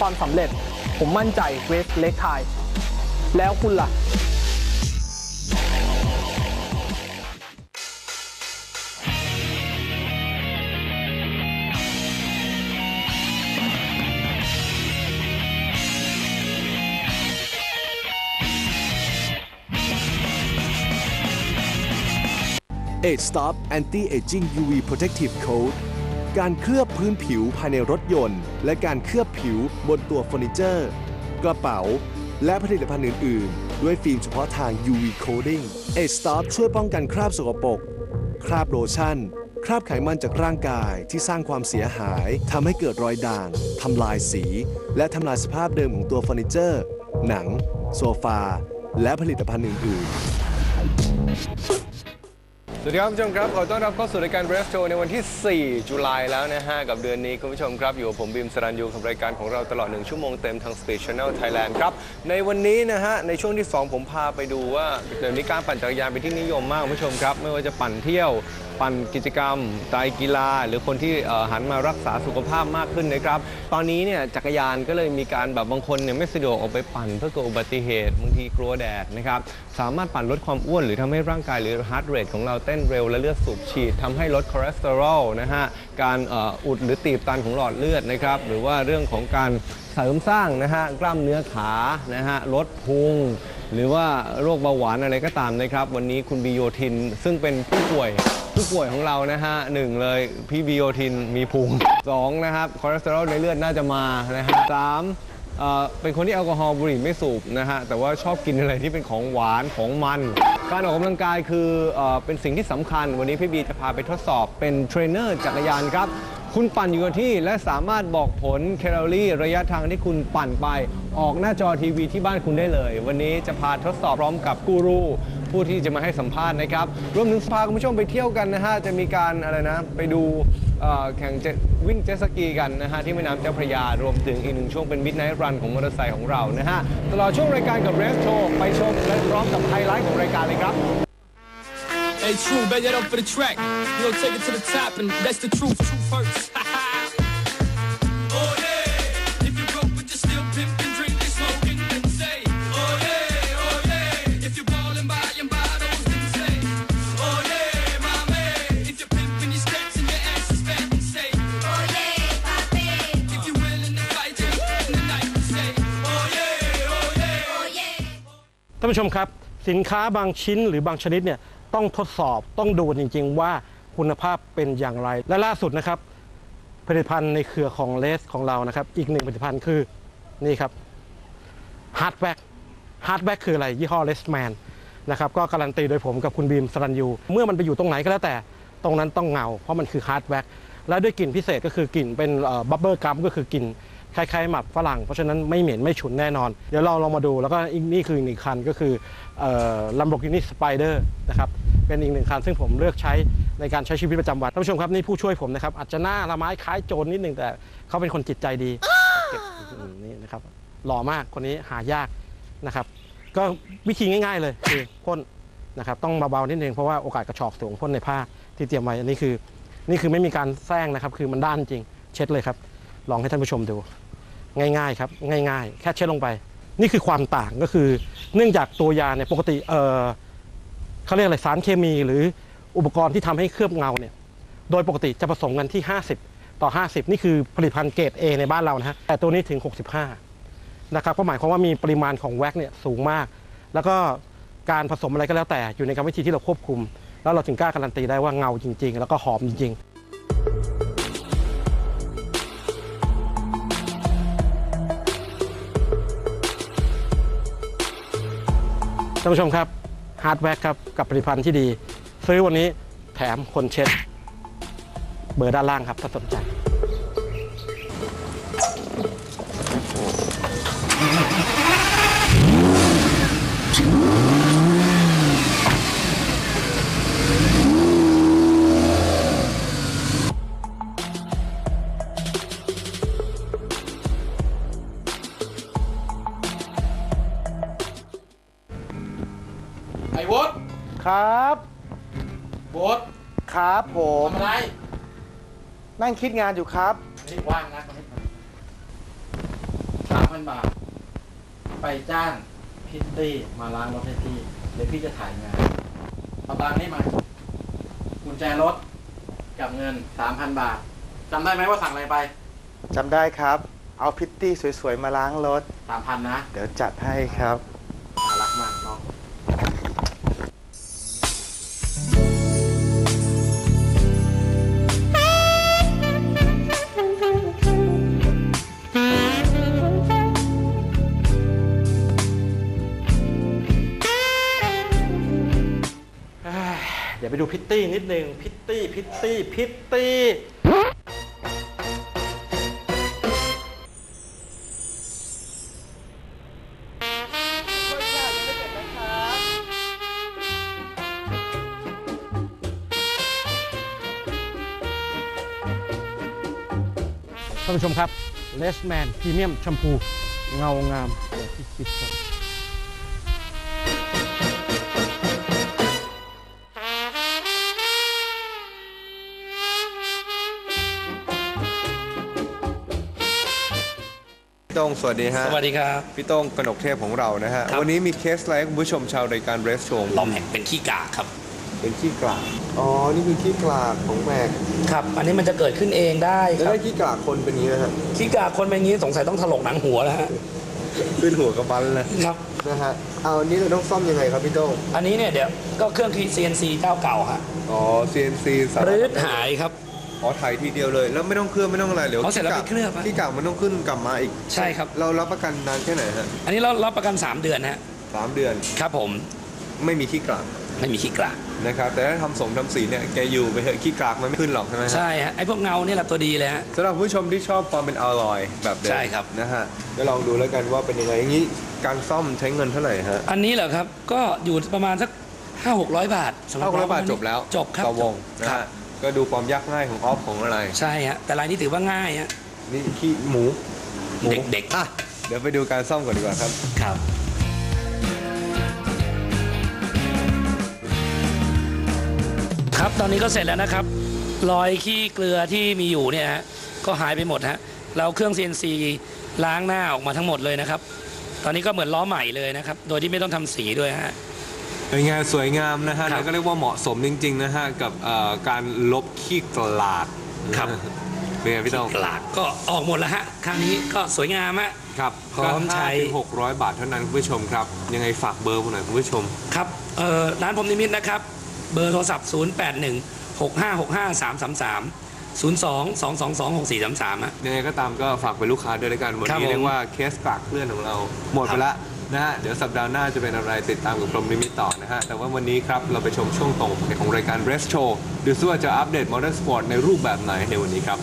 ความสำเร็จ ผมมั่นใจเวสเล็กไทย แล้วคุณล่ะ Age Stop Anti Aging UV Protective Coat การเคลือบพื้นผิวภายในรถยนต์ และการเคลือบผิวบนตัวเฟอร์นิเจอร์ กระเป๋า และผลิตภัณฑ์อื่น ๆ ด้วยฟิล์มเฉพาะทาง UV Coating a s t o p ช่วยป้องกันคราบสกปรกคราบโลชั่น คราบไขมันจากร่างกายที่สร้างความเสียหายทำให้เกิดรอยด่างทำลายสี และทำลายสภาพเดิมของตัวเฟอร์นิเจอร์ หนัง โซฟา และผลิตภัณฑ์อื่น ๆ สวัสดีครับคุณผู้ชมครับขอต้อนรับเข้าสู่รายการเรสโชในวันที่ 4 จุลายแล้วนะฮะ กับเดือนนี้คุณผู้ชมครับ อยู่กับผมบิมสรันยูกับรายการของเราตลอด 1 ชั่วโมงเต็มทาง Speed Channel Thailand ครับ ในวันนี้นะฮะ ในช่วงที่ 2 ผมพาไปดูว่า เดี๋ยวนี้การปั่นจักรยานเป็นที่นิยมมากคุณผู้ชมครับ ไม่ว่าจะปั่นเที่ยว ปั่นกิจกรรมไตรกีฬา หรือคนที่หันมารักษาสุขภาพมากขึ้นนะครับ ตอนนี้เนี่ยจักรยานก็เลยมีการแบบบางคนเนี่ยไม่สะดวกออกไปปั่นเพื่อเกิดอุบัติเหตุบางทีกลัวแดดนะครับสามารถปั่นลดความอ้วน หรือทำให้ร่างกายหรือฮาร์ดเรทของเราเต้นเร็วและเลือดสูบฉีดทำให้ลดคอเลสเตอรอลนะฮะการอ่ออุดหรือตีบตันของหลอดเลือดนะครับหรือว่าเรื่องของการเสริมสร้างนะฮะกล้ามเนื้อขานะฮะลดพุงหรือว่าโรคเบาหวานอะไรก็ตามนะครับ วันนี้คุณบิโยทินซึ่งเป็นผู้ป่วย ผู้ป่วยของเรานะฮะหนึ่งเลยพี่บิโอทินมีพุงสองนะครับคอเลสเตอรอลในเลือดน่าจะมานะฮะสามเอ่อเป็นคนที่แอลกอฮอล์บุหรี่ไม่สูบนะฮะแต่ว่าชอบกินอะไรที่เป็นของหวานของมัน การออกกำลังกายคือเออเป็นสิ่งที่สำคัญ วันนี้พี่บีจะพาไปทดสอบเป็นเทรนเนอร์จักรยานครับ คุณปั่นอยู่กับที่และสามารถบอกผลแคลอรี่ ระยะทางที่คุณปั่นไป ออกหน้าจอทีวีที่บ้านคุณได้เลย วันนี้จะพาทดสอบพร้อมกับกูรู ผู้ที่จะมาให้สัมภาษณ์นะครับ รวมถึงพาคุณผู้ชมไปเที่ยวกันนะฮะ จะมีการอะไรนะ ไปดูเอ่อแข่งเจ็ตวิ่งเจ็ตสกีกันนะฮะ ที่แม่น้ำเจ้าพระยา รวมถึงอีกหนึ่งช่วงเป็นมิดไนท์รันของมอเตอร์ไซค์ของเรานะฮะ ตลอดช่วงรายการกับเรสโชไปชมและพร้อมกับไฮไลท์ของรายการเลยครับ Hey, true, bet that up for the track. You know, take it to the top, and that's the truth. True first. oh yeah, if you broke but you still pimping, drinking, smoking, then say, oh yeah, oh yeah. If you're ballin' by your bottles, then say, oh yeah, my man. If you're pimping, your skirts and your ass is fat, then say, oh yeah, papi. If you're willing to fight, then in the night, then say, oh yeah, oh yeah, oh yeah. ท่านผู้ชมครับ สินค้าบางชิ้นหรือบางชนิดเนี่ย ต้องทดสอบต้องดูจริง ๆ ว่าคุณภาพเป็นอย่างไร และล่าสุดนะครับ ผลิตภัณฑ์ในเครือของเลสของเรานะครับ อีกหนึ่งผลิตภัณฑ์คือนี่ครับฮาร์ดแว็กฮาร์ดแว็กคืออะไร ยี่ห้อเลสแมนนะครับก็การันตีโดยผมกับคุณบีมสรันยู เมื่อมันไปอยู่ตรงไหนก็แล้วแต่ตรงนั้นต้องเงา เพราะมันคือฮาร์ดแว็กและด้วยกลิ่นพิเศษก็คือกลิ่นเป็นบับเบิลกัมก็คือกลิ่น คล้ายๆหมักฝรั่ง เพราะฉะนั้นไม่เหม็นไม่ฉุนแน่นอน เดี๋ยวเราลองมาดูแล้วก็อีกนี่คืออีกหนึ่งคันก็คือลัมโบกินีสไปเดอร์นะครับเป็นอีกหนึ่งคันซึ่งผมเลือกใช้ในการใช้ชีวิตประจำวันท่านผู้ชมครับนี่ผู้ช่วยผมนะครับอาจจะหน้าละไม้คล้ายโจรนิดนึงแต่เขาเป็นคนจิตใจดีเก็บนี่นะครับหล่อมากคนนี้หายากนะครับ ก็วิธีง่าย ๆ เลยคือพ่นนะครับต้องเบาๆนิดนึงเพราะว่าโอกาสกระชอกสูงพ่นในผ้าที่เตรียมไว้อันนี้คือ นี่คือไม่มีการแซงนะครับ คือมันด้านจริง เช็ดเลยครับ ลองให้ท่านผู้ชมดู ง่ายๆครับง่ายๆ แค่เช็ดลงไป นี่คือความต่างก็คือ เนื่องจากตัวยาเนี่ยปกติเออเขาเรียกอะไรสารเคมีหรืออุปกรณ์ที่ทำให้เคลือบเงาเนี่ยโดยปกติจะผสมกันที่ 50 ต่อ 50 นี่คือผลิตภัณฑ์เกรด A ในบ้านเรานะฮะแต่ตัวนี้ถึง 65นะครับก็หมายความว่ามีปริมาณของแว็กเนี่ยสูงมาก แล้วก็การผสมอะไรก็แล้วแต่อยู่ในกรรมวิธีที่เราควบคุม แล้วเราถึงกล้าการันตีได้ว่าเงาจริง ๆ แล้วก็หอมจริง ๆ ท่านผู้ชมครับฮาร์ดแวร์ครับกับผลิตภัณฑ์ที่ดี ซื้อวันนี้แถมคนเช็ด เบอร์ด้านล่างครับถ้าสนใจ ไอ้วดครับวดครับผมทำอะไรนั่งคิดงานอยู่ครับ นี่ว่างนะตอนนี้สามพันบาท ไปจ้างพิตตี้มาล้างรถให้พี่เดี๋ยวพี่จะถ่ายงานเอาตังค์นี่มากุญแจรถกับเงินสามพันบาทจำได้ไหมว่าสั่งอะไรไปจำได้ครับ เอาพิตตี้สวยๆ มาล้างรถ สามพันนะ เดี๋ยวจัดให้ครับ เดี๋ยวไปดูพิตตี้นิดนึง พิตตี้ พิตตี้ พิตตี้ ท่านผู้ชมครับเลสแมนพรีเมียมแชมพูเงางามอย่างที่คิดครับ ต้งสวัสดีฮะ สวัสดีครับ พี่โต้งกนกเทพของเรานะฮะ ครับ วันนี้มีเคสอะไรให้คุณผู้ชมชาวรายการเรสโชว์ลอมแห่งเป็นขี้กากครับ เป็นขี้กลากอ๋อ นี่คือขี้กลากของแมกครับ อันนี้มันจะเกิดขึ้นเองได้แล้วครับ ได้ขี้กลากคนเป็นอย่างนี้นะฮะขี้กากคนเป็นอย่างนี้สงสัยต้องถลกหนังหัวแล้วฮะขึ้นหัวกระบันเลยครับ นะฮะ เอาอันนี้เราต้องซ่อมยังไงครับพี่โต้งอันนี้เนี่ยเดี๋ยวก็เครื่อง CNC เจ้าเก่าฮะอ๋อ CNC สามารถรื้อหายครับ อ๋อถ่ายทีเดียวเลย แล้วไม่ต้องเคลือบไม่ต้องอะไรเดี๋ยวอ๋อเสร็จแล้วไปเคลือบฮะขี้กลากมันต้องขึ้นกลับมาอีก ใช่ครับ เรารับประกันนานแค่ไหนฮะอันนี้เรารับประกัน 3 เดือนฮะสามเดือนครับผมไม่มีขี้กลากไม่มีขี้กากนะครับแต่ถ้าทำสงทำสีเนี่ยแกอยู่ไปเถอะขี้กลากมันไม่ขึ้นหรอกใช่ไหมฮะ ใช่ฮะไอ้พวกเงาเนี่ยแหละตัวดีเลยฮะ สำหรับผู้ชมที่ชอบความเป็นอลลอยแบบเดิมใช่ครับ นะฮะก็ลองดูแล้วกันว่าเป็นยังไงอย่างนี้การซ่อมใช้เงินเท่าไหร่ฮะอันนี้เหรอครับก็อยู่ประมาณสัก5 6 0 0 บาทสำหรับเท่าร้อยบาทน้งจบแล้วจบครับต่อวงนะครัฮะบ ก็ดูความยากง่ายของออฟของอะไร ใช่ฮะแต่รายนี้ถือว่าง่ายฮะนี่ขี้หมูหมูเด็กๆอะเดี๋ยวไปดูการซ่อมก่อนดีกว่าครับครับ ครับตอนนี้ก็เสร็จแล้วนะครับ รอยขี้เกลือที่มีอยู่เนี่ยฮะก็หายไปหมดฮะเราเครื่อง CNC ล้างหน้าออกมาทั้งหมดเลยนะครับ ตอนนี้ก็เหมือนล้อใหม่เลยนะครับ โดยที่ไม่ต้องทำสีด้วยฮะ เป็นไงสวยงามนะฮะครับแล้วก็เรียกว่าเหมาะสมจริงๆนะฮะกับเอ่อการลบขี้กลาดครับเป็นไงพี่ต้องกลากก็ออกหมดแล้วฮะคราวนี้ก็สวยงามฮะครับพร้อมใช้ก็5ถึง600 บาทเท่านั้นคุณผู้ชมครับ ยังไงฝากเบอร์ผมหน่อยคุณผู้ชมครับเอ่อร้านผมนิมิตนะครับ เบอร์โทรศัพท์ 0 8 1 6 5 6 5 3 3 3 0 2 2 2 2 6 4 3 3ฮะยังไงก็ตามก็ฝากเป็นลูกค้าด้วยแล้วกันวันครับนี้ผมเรียกว่าเคสกลากเคลื่อนของเรา หมดครัไปบละ นะฮะเดี๋ยวสัปดาห์หน้าจะเป็นอะไรติดตามกับกรมนิมิตต่อนะฮะ แต่ว่าวันนี้ครับ เราไปชมช่วงต่อของรายการ Rest Show ดูซิว่าจะอัปเดตมอเตอร์สปอร์ตในรูปแบบไหนในวันนี้ครับ